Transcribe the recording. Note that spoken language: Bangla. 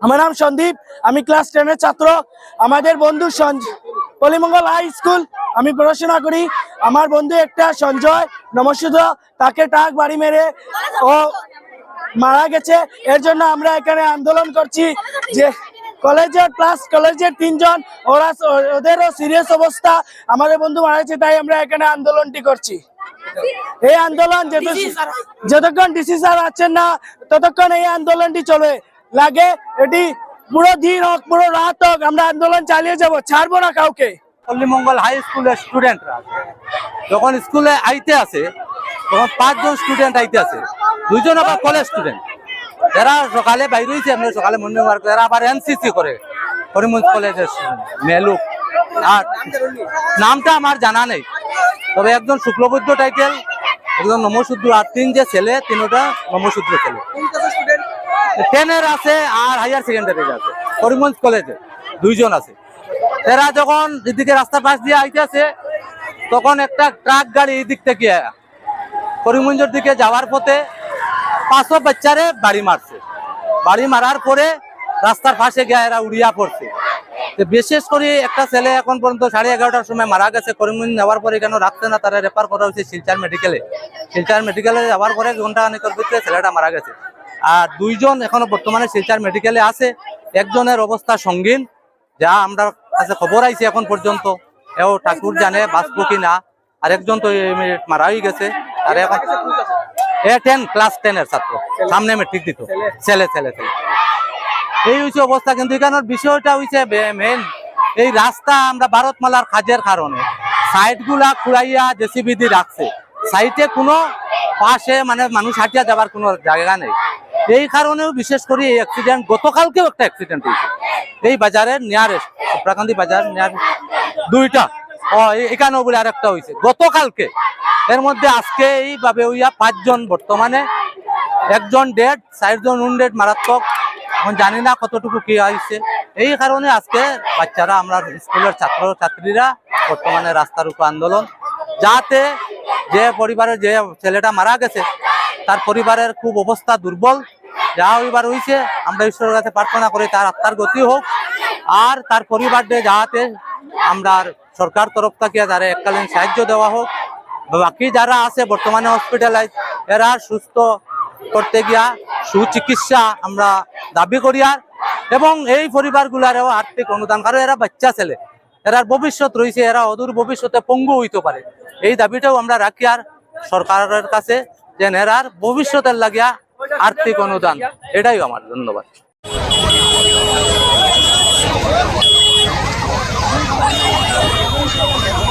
আমার নাম সন্দীপ, আমি ক্লাস টেনের ছাত্র। আমাদের বন্ধু সঞ্জ- পলিমঙ্গল হাই স্কুল আমি পড়াশোনা করি। আমার বন্ধু একটা সঞ্জয় নমস্যুদ তাকে টাক বাড়ি মেরে ও মারা গেছে। এর জন্য আমরা এখানে আন্দোলন করছি যে কলেজের প্লাস কলেজের তিনজন ওরা ওদেরও সিরিয়াস অবস্থা। আমাদের বন্ধু মারা গেছে তাই আমরা এখানে আন্দোলনটি করছি। এই আন্দোলন যত যতক্ষণ ডিসি স্যার আছেন না ততক্ষণ এই আন্দোলনটি চলে। লাগে এটি পুরো দিন হোক পুরো রাত হোক আমরা আন্দোলন চালিয়ে যাব ছাড়বো না কাউকে। পল্লীমঙ্গল হাই স্কুলের স্টুডেন্টরা যখন স্কুলে আইতে আছে তখন পাঁচজন স্টুডেন্ট আইতে আছে দুইজন আবার কলেজ স্টুডেন্ট এরা সকালে বাইরে হয়েছে এমনি সকালে মর্নিং ওয়ার্ক এরা আবার এনসিসি করে করিমগঞ্জ কলেজের মেলুক আর নামটা আমার জানা নেই। তবে একজন শুক্লবৈদ্য টাইটেল একজন নমশূদ্র আর তিন যে ছেলে তিনটা নমশূদ্র ছেলে। টেনের আছে আর হায়ার সেকেন্ডারির আছে। করিমগঞ্জ কলেজে দুইজন আছে। এরা যখন এদিকে রাস্তার পাশ দিয়ে আইতেছে, তখন একটা ট্রাক গাড়ি এই দিক থেকে করিমগঞ্জের দিকে যাওয়ার পথে পাঁচশো বাচ্চারে বাড়ি মারছে। বাড়ি মারার পরে রাস্তার পাশে গিয়ে এরা উড়িয়া পড়ছে। বিশেষ করে একটা ছেলে এখন পর্যন্ত সাড়ে এগারোটার সময় মারা গেছে। করিমগঞ্জ যাওয়ার পরে কেন রাখছে না? তারা রেফার করা হয়েছে শিলচার মেডিকেলে শিলচার মেডিকেলে যাওয়ার পরে ঘণ্টা খানিকের ভিতরে ছেলেটা মারা গেছে। আর দুইজন এখনও বর্তমানে শিলচার মেডিকেলে আছে। একজনের অবস্থা সঙ্গীন যা আমরা কাছে খবর আইছে এখন পর্যন্ত এও ঠাকুর জানে বাঁচবো কি না আরেকজন তো মারা হয়ে গেছে। আর এখন এ টেন ক্লাস টেনের ছাত্র। সামনে মেট্রিক দিত। ছেলে। ছেলে ছেলে এই হচ্ছে অবস্থা। কিন্তু এখানের বিষয়টা হইছে মেন এই রাস্তা আমরা ভারতমালার কাজের কারণে। সাইডগুলা খুঁড়াইয়া জেসিবি দিয়ে রাখছে। সাইডে কোনো পাশে মানে মানুষ হাঁটিয়া যাবার কোনো জায়গা নেই। এই কারণেও বিশেষ করে এই অ্যাক্সিডেন্ট গতকালকেও একটা অ্যাক্সিডেন্ট হয়েছে। এই বাজারের নিয়ারেস্ট সুপ্রাকান্দি বাজার নিয়ার দুইটা, ও এখানেও বলে আরেকটা হয়েছে। গতকালকে, এর মধ্যে আজকে এই এইভাবে হইয়া পাঁচজন বর্তমানে, একজন ডেড চারজন উন্ডেড মারাত্মক, এখন জানি না কতটুকু কি হয়েছে। এই কারণে আজকে বাচ্চারা, আমরা স্কুলের ছাত্র, ছাত্রীরা বর্তমানে রাস্তার উপর আন্দোলন, যাতে যে পরিবারের যে ছেলেটা মারা গেছে তার পরিবারের খুব অবস্থা দুর্বল, যা হইবার হইছে, আমরা ঈশ্বরের কাছে প্রার্থনা করি তার আত্মার গতি হোক, আর তার পরিবারকে যাতে আমরা সরকার তরফ থেকে তারা এককালীন সাহায্য দেওয়া হোক, বাকি যারা আছে বর্তমানে হসপিটালাইজ এরা সুস্থ করতে গিয়া সুচিকিৎসা আমরা দাবি করি আর, এবং এই পরিবারগুলারও আর্থিক অনুদান, কারণ এরা বাচ্চা ছেলে, এরার ভবিষ্যৎ রয়েছে, এরা অদূর ভবিষ্যতে পঙ্গু হইতে পারে, এই দাবিটাও আমরা রাখি আর সরকারের কাছে। যে এরার ভবিষ্যতের লাগিয়া আর্থিক অনুদান এটাই আমার ধন্যবাদ। Thank